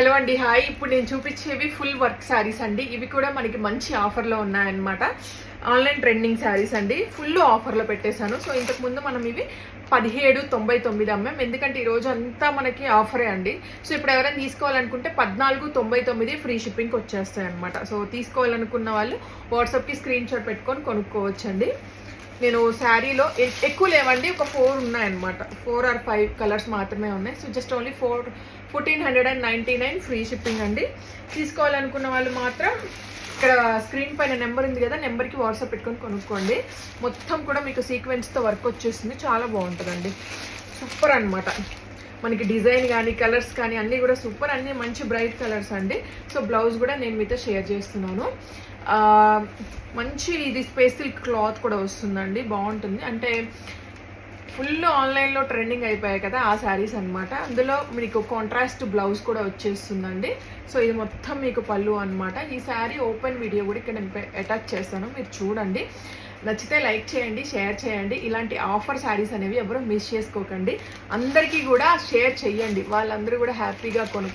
Hello అండి hi. ఇప్పుడు నేను చూపించేవి ఫుల్ వర్క్ శారీస్ అండి. ఇవి కూడా మనకి మంచి ఆఫర్లో ఉన్నాయన్నమాట. ఆన్లైన్ ట్రెండింగ్ శారీస్ అండి. ఫుల్ ఆఫర్లో పెట్టేశాను. సో ఇంతకుముందు మనం ఇవి పదిహేడు తొంభై తొమ్మిది అమ్మాం. ఎందుకంటే ఈరోజు అంతా మనకి ఆఫరే అండి. సో ఇప్పుడు ఎవరైనా తీసుకోవాలనుకుంటే పద్నాలుగు తొంభై తొమ్మిది ఫ్రీ షిప్పింగ్కి వచ్చేస్తాయి అనమాట సో తీసుకోవాలనుకున్న వాళ్ళు వాట్సాప్కి స్క్రీన్ షాట్ పెట్టుకొని కొనుక్కోవచ్చండి. నేను శారీలో ఎ- ఎక్కువ లేవండి ఒక ఫోర్ ఉన్నాయన్నమాట. ఫోర్ ఆర్ ఫైవ్ కలర్స్ మాత్రమే ఉన్నాయి. So just only four fourteen hundred and ninety nine free shipping అండి. తీసుకోవాలనుకున్న వాళ్ళు మాత్రం ఇక్కడ స్క్రీన్ పైన నెంబర్ ఉంది కదా నెంబర్కి వాట్సాప్ పెట్టుకొని కొనుక్కోండి. మొత్తం కూడా మీకు సీక్వెన్స్తో వర్క్ వచ్చేసింది. చాలా బాగుంటుందండి. సూపర్ అన్నమాట. మనకి డిజైన్ కానీ కలర్స్ కానీ అన్నీ కూడా సూపర్ అన్నీ మంచి బ్రైట్ కలర్స్ అండి. సో బ్లౌజ్ కూడా నేను మీతో షేర్ చేస్తున్నాను. మంచి ఇది స్పేస్ క్లాత్ కూడా వస్తుందండి బాగుంటుంది. అంటే ఫుల్ ఆన్లైన్లో ట్రెండింగ్ అయిపోయాయి కదా ఆ శారీస్ అన్నమాట. అందులో మీకు కాంట్రాస్ట్ బ్లౌజ్ కూడా వచ్చేస్తుందండి. సో ఇది మొత్తం మీకు పళ్ళు అన్నమాట. ఈ శారీ ఓపెన్ వీడియో కూడా ఇక్కడ నేను అటాచ్ చేస్తాను. మీరు చూడండి. నచ్చితే లైక్ చేయండి షేర్ చేయండి. ఇలాంటి ఆఫర్ శారీస్ అనేవి ఎవరు మిస్ చేసుకోకండి. అందరికీ కూడా షేర్ చేయండి. వాళ్ళందరూ కూడా హ్యాపీగా కొను